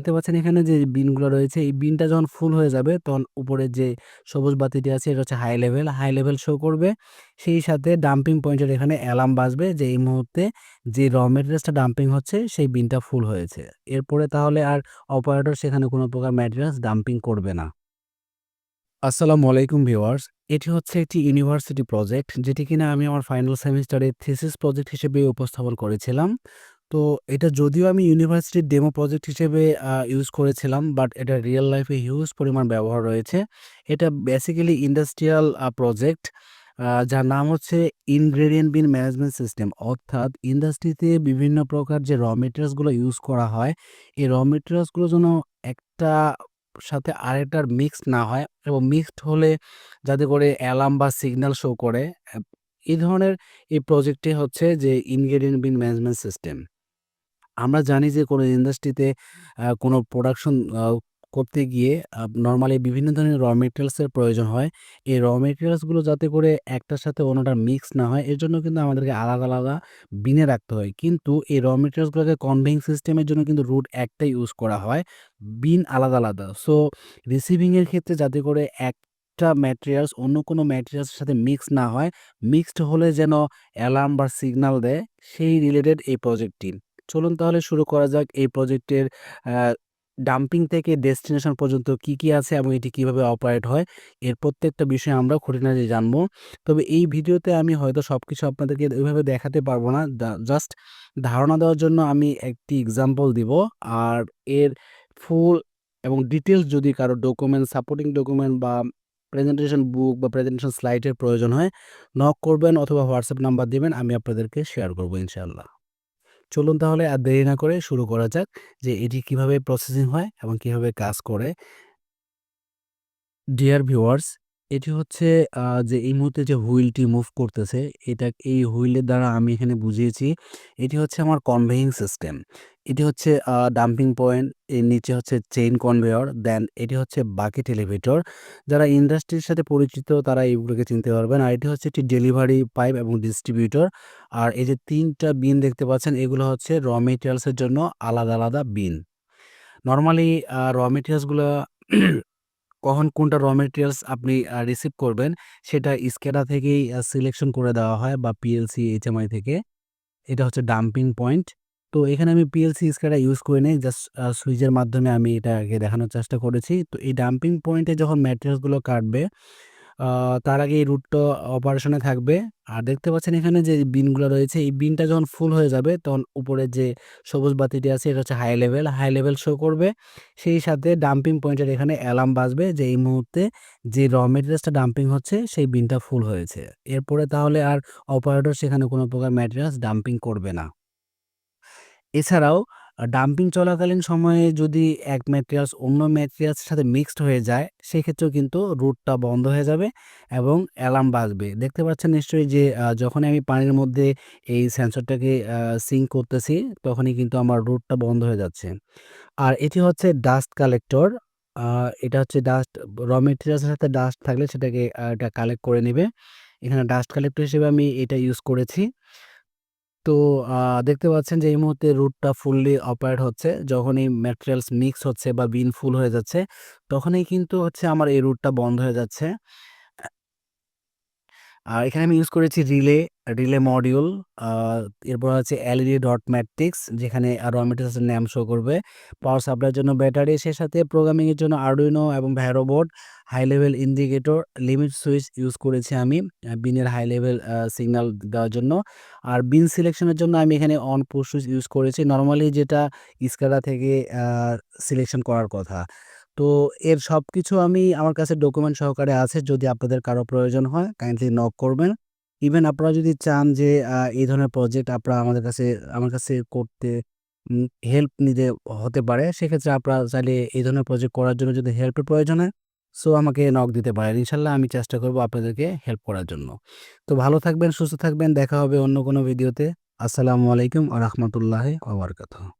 দেখতে পাচ্ছেন এখানে যে বিনগুলো রয়েছে, এই বিনটা যখন ফুল হয়ে যাবে তখন উপরে যে সবুজ বাতিটি আছে এটা হচ্ছে high level high level show করবে। সেই সাথে ডাম্পিং পয়েন্টের এখানে অ্যালার্ম বাজবে যে এই মুহূর্তে যে র মেটেরিয়ালসটা ডাম্পিং হচ্ছে সেই বিনটা ফুল হয়েছে। এরপরে তাহলে আর অপারেটর সেখানে কোনো প্রকার ম্যাটেরিয়ালস ডাম্পিং করবে না। আসসালামু আলাইকুম ভিউয়ার্স এটি হচ্ছে একটি ইউনিভার্সিটি প্রজেক্ট যেটি কিনা আমি আমার ফাইনাল সেমিস্টারে থিসিস প্রজেক্ট হিসেবে উপস্থাপন করেছিলাম। তো এটা যদিও আমি ইউনিভার্সিটির ডেমো প্রজেক্ট হিসেবে ইউজ করেছিলাম বাট এটা রিয়েল লাইফে হিউজ পরিমাণ ব্যবহার রয়েছে। এটা বেসিক্যালি ইন্ডাস্ট্রিয়াল প্রজেক্ট যার নাম হচ্ছে ইনগ্রেডিয়েন্ট বিন ম্যানেজমেন্ট সিস্টেম অর্থাৎ ইন্ডাস্ট্রিতে বিভিন্ন প্রকার যে র মেটেরিয়ালসগুলো ইউজ করা হয়, এই র মেটেরিয়ালসগুলো যেন একটা সাথে আরেকটার মিক্সড না হয় এবং মিক্সড হলে যাতে করে অ্যালার্ম বা সিগন্যাল শো করে। এই ধরনের এই প্রজেক্টটি হচ্ছে যে ইনগ্রেডিয়েন্ট বিন ম্যানেজমেন্ট সিস্টেম আমরা জানি যে কোনো ইন্ডাস্ট্রিতে কোনো প্রোডাকশন করতে গিয়ে নর্মালি বিভিন্ন ধরনের র মেটেরিয়ালসের প্রয়োজন হয়। এই র মেটেরিয়ালসগুলো যাতে করে একটার সাথে অন্যটার মিক্স না হয়, এর জন্য কিন্তু আমাদেরকে আলাদা আলাদা বিনে রাখতে হয়। কিন্তু এই র মেটেরিয়ালসগুলোকে কনভেইং সিস্টেমের জন্য কিন্তু রুট একটাই ইউজ করা হয়, বিন আলাদা আলাদা। সো, রিসিভিংয়ের ক্ষেত্রে যাতে করে একটা ম্যাটেরিয়ালস অন্য কোনো ম্যাটেরিয়ালসের সাথে মিক্স না হয়, মিক্সড হলে যেন অ্যালার্ম বা সিগন্যাল দেয়, সেই রিলেটেড এই প্রজেক্টটি। চলুন তাহলে শুরু করা যাক এই প্রজেক্টের ডাম্পিং থেকে ডেস্টিনেশন পর্যন্ত কি, কি আছে এবং এটি কীভাবে অপারেট হয় এর প্রত্যেকটা বিষয় আমরা খুঁটিনাটি জানব। তবে এই ভিডিওতে আমি হয়তো সব কিছু আপনাদেরকে ওইভাবে দেখাতে পারব না। জাস্ট ধারণা দেওয়ার জন্য আমি একটি এক্সাম্পল দিব। আর এর ফুল এবং ডিটেলস যদি কারও ডকুমেন্ট, সাপোর্টিং ডকুমেন্ট বা প্রেজেন্টেশন বুক বা প্রেজেন্টেশন স্লাইডের প্রয়োজন হয়, নক করবেন অথবা হোয়াটসঅ্যাপ নাম্বার দেবেন আমি আপনাদেরকে শেয়ার করব ইনশাআল্লাহ। চলুন তাহলে আর দেরি না করে শুরু করা যাক যে এটি কীভাবে প্রসেসিং হয় এবং কীভাবে কাজ করে। ডিয়ার ভিউয়ার্স এটি হচ্ছে যে এই মুহূর্তে যে হুইলটি মুভ করতেছে, এটা এই হুইলের দ্বারা আমি এখানে বুঝিয়েছি, এটি হচ্ছে আমার কনভেয়িং সিস্টেম এটি হচ্ছে ডাম্পিং পয়েন্ট এর নিচে হচ্ছে চেইন কনভেয়র দেন এটি হচ্ছে বাকেট এলিভেটর যারা ইন্ডাস্ট্রির সাথে পরিচিত, তারা এইগুলোকে চিনতে পারবেন। আর এটি হচ্ছে একটি ডেলিভারি পাইপ এবং ডিস্ট্রিবিউটর আর এই যে তিনটা বিন দেখতে পাচ্ছেন, এগুলো হচ্ছে র মেটেরিয়ালসের জন্য আলাদা আলাদা বিন নর্মালি র মেটেরিয়ালসগুলো কখন কোনটা র মেটেরিয়ালস আপনি রিসিভ করবেন, সেটা স্কেডা থেকেই সিলেকশন করে দেওয়া হয় বা পিএলসি এইচএমআই থেকে। এটা হচ্ছে ডাম্পিং পয়েন্ট তো এখানে আমি পিএলসি স্কেডা ইউজ করে নিই জাস্ট সুইচের মাধ্যমে আমি এটাকে দেখানোর চেষ্টা করেছি। তো এই ডাম্পিং পয়েন্টে যখন ম্যাটেরিয়ালসগুলো কাটবে তার আগে এই রুটটা অপারেশনে থাকবে। আর দেখতে পাচ্ছেন এখানে যে বিনগুলো রয়েছে, এই বিনটা যখন ফুল হয়ে যাবে, তখন উপরে যে সবুজ বাতিটি আছে, এটা হচ্ছে high level high level show করবে। সেই সাথে ডাম্পিং পয়েন্টের এখানে অ্যালার্ম বাজবে যে এই মুহূর্তে যে র মেটেরিয়ালসটা ডাম্পিং হচ্ছে, সেই বিনটা ফুল হয়েছে। এরপরে তাহলে আর অপারেটর সেখানে কোনো প্রকার ম্যাটেরিয়ালস ডাম্পিং করবে না। এছাড়াও ডাম্পিং চলাকালীন সময়ে যদি এক ম্যাটেরিয়ালস অন্য ম্যাটেরিয়ালসের সাথে মিক্সড হয়ে যায়, সেক্ষেত্রেও কিন্তু রুটটা বন্ধ হয়ে যাবে এবং অ্যালার্ম বাজবে। দেখতে পাচ্ছেন নিশ্চয়ই যে যখনই আমি পানির মধ্যে এই সেন্সরটাকে সিঙ্ক করতেছি, তখনই কিন্তু আমার রুটটা বন্ধ হয়ে যাচ্ছে। আর এটি হচ্ছে ডাস্ট কালেক্টর এটা হচ্ছে ডাস্ট র মেটেরিয়ালসের সাথে ডাস্ট থাকলে সেটাকে এটা কালেক্ট করে নেবে। এখানে ডাস্ট কালেক্টর হিসেবে আমি এটা ইউজ করেছি। তো দেখতে পাচ্ছেন যে এই মুহূর্তে রুটটা ফুললি অপারেট হচ্ছে। যখন এই ম্যাটেরিয়ালস মিক্স হচ্ছে বা বিন ফুল হয়ে যাচ্ছে, তখনই কিন্তু হচ্ছে আমার এই রুটটা বন্ধ হয়ে যাচ্ছে। আর এখানে আমি ইউজ করেছি রিলে, রিলে মডিউল এরপর হচ্ছে এলইডি ডট ম্যাট্রিক্স যেখানে র মেটেরিয়ালসের নাম শো করবে। পাওয়ার সাপ্লাইয়ের জন্য ব্যাটারি, সে সাথে প্রোগ্রামিংয়ের জন্য আরডুইনো এবং Vero board, high level indicator, limit switch use করেছি আমি বিনের হাই লেভেল সিগন্যাল দেওয়ার জন্য। আর বিন সিলেকশনের জন্য আমি এখানে অন পুশ সুইচ ইউজ করেছি। নর্মালি যেটা স্কাডা থেকে সিলেকশন করার কথা। তো এর সব কিছু আমি আমার কাছে ডকুমেন্ট সহকারে আছে। যদি আপনাদের কারও প্রয়োজন হয় কাইন্ডলি নক করবেন। ইভেন আপনারা যদি চান যে এই ধরনের প্রজেক্ট আপনারা আমাদের কাছে আমার কাছে করতে হেল্প নিতে হতে পারে। সেক্ষেত্রে আপনারা চাইলে এই ধরনের প্রজেক্ট করার জন্য যদি হেল্পের প্রয়োজন হয়, সো আমাকে নক দিতে পারেন। ইনশাল্লাহ আমি চেষ্টা করব আপনাদেরকে হেল্প করার জন্য। তো ভালো থাকবেন, সুস্থ থাকবেন। দেখা হবে অন্য কোনো ভিডিওতে। আসসালামু আলাইকুম ওয়া রাহমাতুল্লাহি ওয়া বারাকাতুহু।